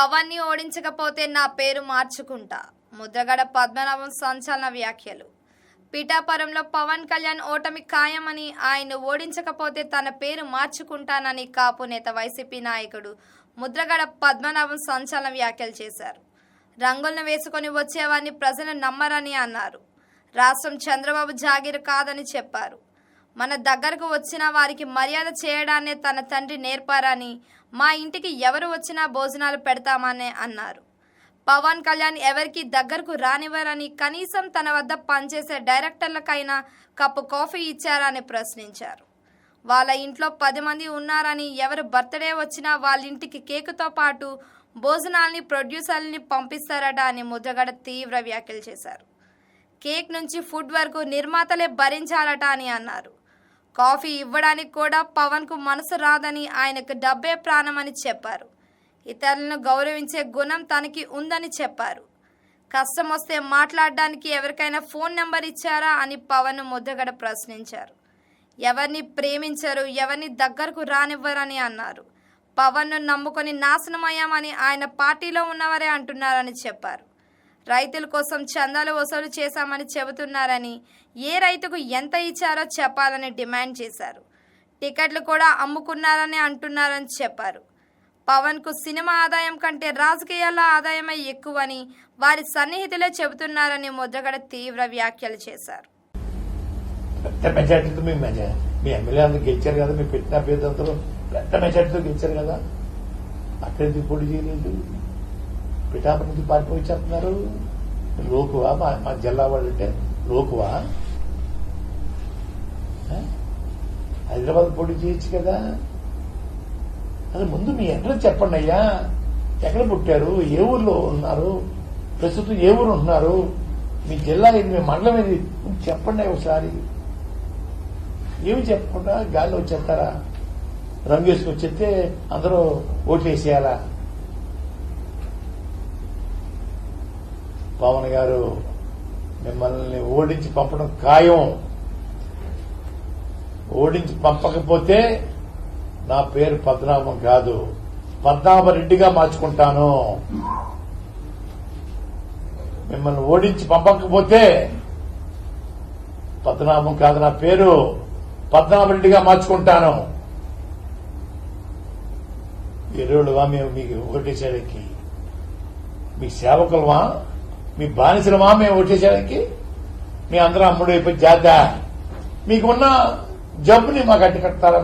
పవన్ని ఓడించకపోతే నా పేరు మార్చుకుంటా. ముద్రగడ పద్మనాభం సంచలన వ్యాఖ్యలు. పిఠాపురంలో పవన్ కళ్యాణ్ ఓటమి ఖాయమని ఆయన ఓడించకపోతే తన పేరు మార్చుకుంటానని కాపు నేత వైసీపీ నాయకుడు ముద్రగడ పద్మనాభం సంచలన వ్యాఖ్యలు చేశారు. రంగులను వేసుకొని వచ్చేవారిని ప్రజలు నమ్మరని అన్నారు. రాష్ట్రం చంద్రబాబు జాగీరు కాదని చెప్పారు. మన దగ్గరకు వచ్చిన వారికి మర్యాద చేయడాన్ని తన తండ్రి నేర్పారని మా ఇంటికి ఎవరు వచ్చినా భోజనాలు పెడతామని అన్నారు. పవన్ కళ్యాణ్ ఎవరికి దగ్గరకు రానివ్వరని కనీసం తన వద్ద పనిచేసే డైరెక్టర్లకైనా కప్పు కాఫీ ఇచ్చారని ప్రశ్నించారు. వాళ్ళ ఇంట్లో పది మంది ఉన్నారని ఎవరు బర్త్డే వచ్చినా వాళ్ళ ఇంటికి కేకుతో పాటు భోజనాల్ని ప్రొడ్యూసర్ని పంపిస్తారట అని ముద్రగడ తీవ్ర వ్యాఖ్యలు చేశారు. కేక్ నుంచి ఫుడ్ వరకు నిర్మాతలే భరించాలట అని అన్నారు. కాఫీ ఇవ్వడానికి కూడా పవన్కు మనసు రాదని ఆయనకు డబ్బే ప్రాణమని చెప్పారు. ఇతరులను గౌరవించే గుణం తనకి ఉందని చెప్పారు. కష్టం వస్తే మాట్లాడడానికి ఎవరికైనా ఫోన్ నెంబర్ ఇచ్చారా అని పవన్ ముద్దగడ ప్రశ్నించారు. ఎవరిని ప్రేమించరు ఎవరిని దగ్గరకు రానివ్వరని అన్నారు. పవన్ను నమ్ముకొని నాశనమయ్యామని ఆయన పార్టీలో ఉన్నవారే అంటున్నారని చెప్పారు. రైతుల కోసం చందాలు వసూలు చేశామని చెబుతున్నారని ఏ రైతుకు ఎంత ఇచ్చారో చెప్పాలని డిమాండ్ చేశారు. టికెట్లు కూడా అమ్ముకున్నారని అంటున్నారని చెప్పారు. పవన్కు సినిమా ఆదాయం కంటే రాజకీయాల ఆదాయమే ఎక్కువని వారి సన్నిహితులే చెబుతున్నారని ముద్రగడ తీవ్ర వ్యాఖ్యలు చేశారు. పెద్ద మెజార్టీతో మీ మీ ఎమ్మెల్యే అందరూ గెలిచారు కదా మీ పెట్టిన అభ్యర్థి అభ్యర్థులందరూ పెద్ద మెజార్టీతో గెలిచారు కదా. అక్కడ పోటీ చేయలేదు. పిఠాపు నుంచి పారిపోయి చెప్తున్నారు లోకువా? మా మా జిల్లా వాళ్ళు అంటే లోకువా? హైదరాబాద్ పోటీ చేయొచ్చు కదా? అది ముందు మీ అడ్రస్ చెప్పండి అయ్యా. ఎక్కడ పుట్టారు? ఏ ఊర్లో ఉన్నారు? ప్రస్తుతం ఏ ఊరు ఉంటున్నారు మీ జిల్లా ఇది మీ మండలం ఏది? చెప్పండి ఒకసారి. ఏమి చెప్పకుండా గాల్లో వచ్చేస్తారా? రంగు వేసుకొచ్చేస్తే అందరూ ఓట్లేసేయాలా పవన్ గారు మిమ్మల్ని ఓడించి పంపడం ఖాయం. ఓడించి పంపకపోతే నా పేరు పద్మనాభం కాదు. పద్మనాభరెడ్డిగా మార్చుకుంటాను. మిమ్మల్ని ఓడించి పంపకపోతే పద్మనాభం కాదు నా పేరు. పద్మనాభరెడ్డిగా మార్చుకుంటాను. ఎరువులుగా మేము మీకు ఓటేసేయడానికి మీ సేవకులవా మీ బానిసలమా? మేము ఓటేసేయడానికి మీ అందరం అమ్ముడు అయిపోయి జాత మీకున్న జబ్బుని మాకు అట్టి కట్టాలా